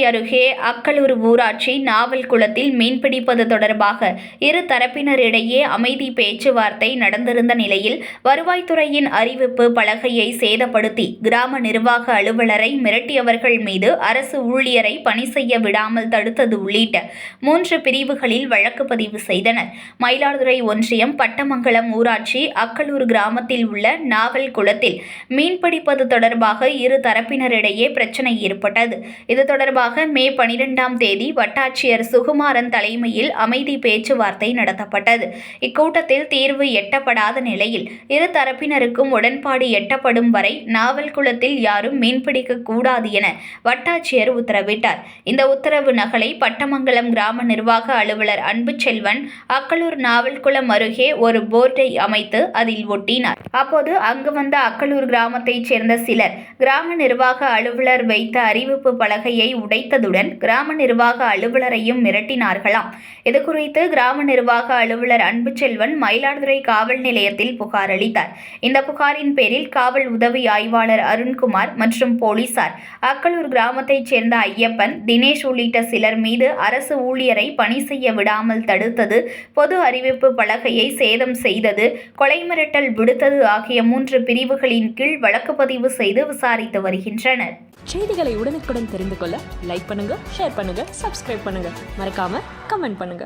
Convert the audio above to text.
அருகே அக்களூர் ஊராட்சி நாவல் குளத்தில் மீன்பிடிப்பது தொடர்பாக இரு தரப்பினரிடையே அமைதி பேச்சுவார்த்தை நடந்திருந்த நிலையில் வருவாய்த்துறையின் அறிவிப்பு பலகையை சேதப்படுத்தி கிராம நிர்வாக அலுவலரை மிரட்டியவர்கள் மீது அரசு ஊழியரை பணி செய்ய விடாமல் தடுத்தது உள்ளிட்ட மூன்று பிரிவுகளில் வழக்கு பதிவு செய்தனர். மயிலாடுதுறை ஒன்றியம் பட்டமங்கலம் ஊராட்சி அக்களூர் கிராமத்தில் உள்ள நாவல் குளத்தில் மீன்பிடிப்பது தொடர்பாக இரு தரப்பினரிடையே பிரச்சனை ஏற்பட்டது. இது தொடர்பாக மே பனிரெண்டாம் தேதி வட்டாட்சியர் சுகுமாரன் தலைமையில் அமைதி பேச்சுவார்த்தை நடத்தப்பட்டது. இக்கூட்டத்தில் தீர்வு எட்டப்படாத நிலையில் இரு தரப்பினருக்கும் உடன்பாடு எட்டப்படும் வரை நாவல் குளத்தில் யாரும் மீன்பிடிக்க கூடாது என வட்டாட்சியர் உத்தரவிட்டார். இந்த உத்தரவு நகலை பட்டமங்கலம் கிராம நிர்வாக அலுவலர் அன்புச்செல்வன் அக்களூர் நாவல்குளம் அருகே ஒரு போர்டை அமைத்து அதில் ஒட்டினார். அப்போது அங்கு வந்த அக்களூர் கிராமத்தைச் சேர்ந்த சிலர் கிராம நிர்வாக அலுவலர் வைத்த அறிவிப்பு பலகையை உடைத்ததுடன் கிராம நிர்வாக அலுவலரையும் மிரட்டினார்களாம். இதுகுறித்து கிராம நிர்வாக அலுவலர் அன்புச்செல்வன் மயிலாடுதுறை காவல் நிலையத்தில் புகார் அளித்தார். இந்த புகாரின் பேரில் காவல் உதவி ஆய்வாளர் அருண்குமார் மற்றும் போலீசார் அக்களூர் கிராமத்தைச் சேர்ந்த ஐயப்பன் தினேஷ் உள்ளிட்ட சிலர் மீது அரசு ஊழியரை பணி செய்ய விடாமல் தடுத்தது பொது அறிவிப்பு பலகையை சேதம் செய்தது கொலை மிரட்டல் விடுத்தது ஆகிய மூன்று பிரிவுகளின் கீழ் வழக்கு பதிவு செய்து விசாரித்து வருகின்றனர். செய்திகளை உடனுக்குடன் தெரிந்து கொள்ள லைக் பண்ணுங்க ஷேர் பண்ணுங்க சப்ஸ்கிரைப் பண்ணுங்க. மறக்காம கமெண்ட் பண்ணுங்க.